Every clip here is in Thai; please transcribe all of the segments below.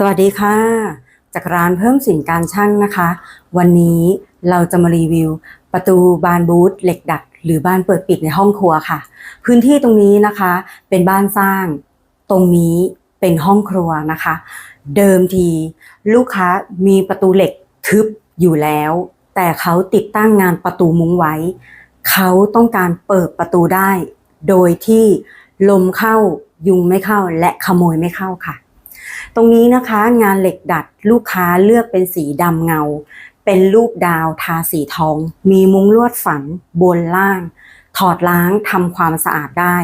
สวัสดีค่ะ จากร้านเพิ่มสินการช่างนะคะ วันนี้เราจะมารีวิว ประตูบานบูธเหล็กดัด หรือบานเปิดปิดในห้องครัวค่ะ พื้นที่ตรงนี้นะคะ เป็นบ้านสร้าง ตรงนี้เป็นห้องครัวนะคะ เดิมทีลูกค้ามีประตูเหล็กทึบอยู่แล้ว แต่เขาติดตั้งงานประตูมุ้งไว้ เขาต้องการเปิดประตูได้ โดยที่ลมเข้ายุงไม่เข้าและขโมยไม่เข้าค่ะ ตรงนี้นะคะงานเหล็กดัดลูกค้าเลือกเป็นสีดำเงา เป็นรูปดาวทาสีทอง มีมุ้งลวดฝังบนล่าง ถอดล้างทำความสะอาดได้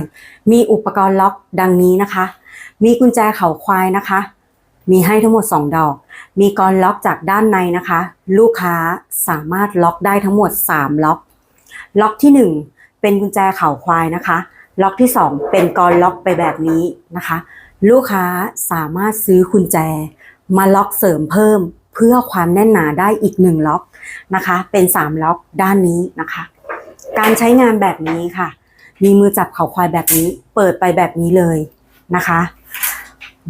มีอุปกรณ์ล็อกดังนี้นะคะ มีกุญแจเข่าควายนะคะ มีให้ทั้งหมด 2 ดอก มีกรล็อกจากด้านในนะคะ ลูกค้าสามารถล็อกได้ทั้งหมด 3 ล็อก ล็อกที่ 1 เป็นกุญแจเข่าควายนะคะ ล็อกที่ 2 เป็นกรล็อกไปแบบนี้นะคะ ลูกค้าสามารถซื้อกุญแจ มาล็อกเสริมเพิ่มเพื่อความแน่นหนาได้อีก1ล็อกนะคะ เป็น3ล็อกด้านนี้นะคะ การใช้งานแบบนี้ค่ะ มีมือจับเข่าควายแบบนี้ เปิดไปแบบนี้เลยนะคะ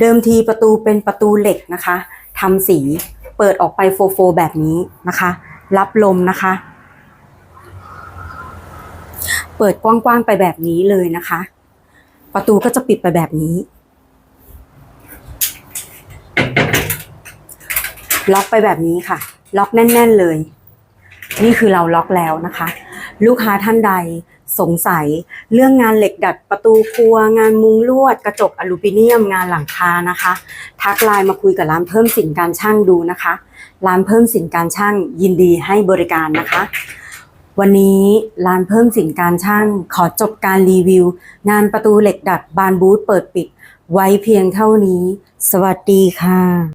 เดิมทีประตูเป็นประตูเหล็กนะคะทำสีเปิดออกไปโฟโฟแบบนี้นะคะ รับลมนะคะ เปิดกว้างๆไปแบบนี้เลยนะคะ ประตูก็จะปิดไปแบบนี้ ล็อกไปแบบนี้ค่ะ ล็อกแน่น ๆเลย นี่คือเราล็อกแล้วนะคะ ลูกค้าท่านใดสงสัยเรื่องงานเหล็กดัดประตูครัว งานมุงลวด กระจกอลูมิเนียมงานหลังคานะคะ ทักไลน์มาคุยกับร้านเพิ่มสินการช่างดูนะคะ ร้านเพิ่มสินการช่างยินดีให้บริการนะคะ วันนี้ร้านเพิ่มสินการช่างขอจบการรีวิว งานประตูเหล็กดัดบานบูธเปิดปิด ไว้เพียงเท่านี้ สวัสดีค่ะ